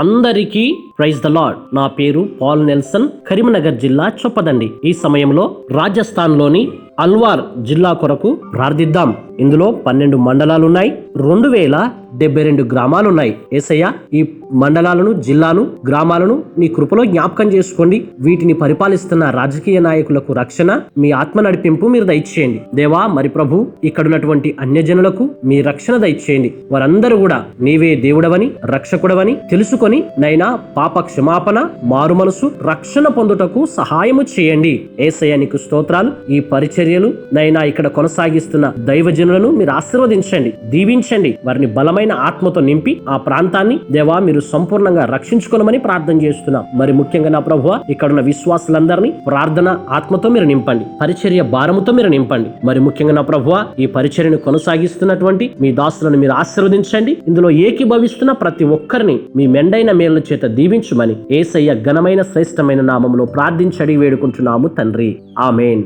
అందరికీ praise the lord నా పేరు పాల్ నెల్సన్. కరీంనగర్ జిల్లా చొప్పదండి. ఈ సమయంలో రాజస్థాన్లోని అల్వార్ జిల్లా కొరకు ప్రార్థిద్దాం. ఇందులో పన్నెండు మండలాలు ఉన్నాయి రెండు వేల డెబ్బై రెండు గ్రామాలు ఉన్నాయి ఏసయ్య ఈ మండలాలను జిల్లాను గ్రామాలను నీ కృపలో జ్ఞాపకం చేసుకోండి. వీటిని పరిపాలిస్తున్న రాజకీయ నాయకులకు రక్షణ మీ ఆత్మ నడిపింపు మీరు దయచేయండి. దేవా మరి ప్రభు ఇక్కడున్నటువంటి అన్యజనులకు మీ రక్షణ దయచేయండి. వారందరూ కూడా నీవే దేవుడవని రక్షకుడవని తెలుసుకొని నైనా పాప క్షమాపణ మారు మనసు రక్షణ పొందుటకు సహాయము చేయండి. ఏసయ్య నీకు స్తోత్రాలు ఈ పరిచర్యలు నైనా ఇక్కడ కొనసాగిస్తున్న దైవజనులను మీరు ఆశీర్వదించండి దీవించండి. వారిని బలమైన ఆత్మతో నింపి ఆ ప్రాంతాన్ని దేవా మీరు సంపూర్ణంగా రక్షించుకోనమని ప్రార్థన చేస్తున్నాం. మరి ముఖ్యంగా నా ప్రభువ ఇక్కడున్న విశ్వాసులందరినీ ప్రార్థన ఆత్మతో మీరు నింపండి. పరిచర్య భారముతో మీరు నింపండి. మరి ముఖ్యంగా నా ప్రభువ ఈ పరిచర్యను కొనసాగిస్తున్నటువంటి మీ దాసులను మీరు ఆశీర్వదించండి. ఇందులో ఏకీభవిస్తున్న ప్రతి ఒక్కరిని మీ మెండైన మేళ్ళ చేత దీవించుమని ఏసయ్య ఘనమైన శ్రేష్టమైన నామములో ప్రార్థించడి వేడుకుంటున్నాము తండ్రి. ఆమెన్.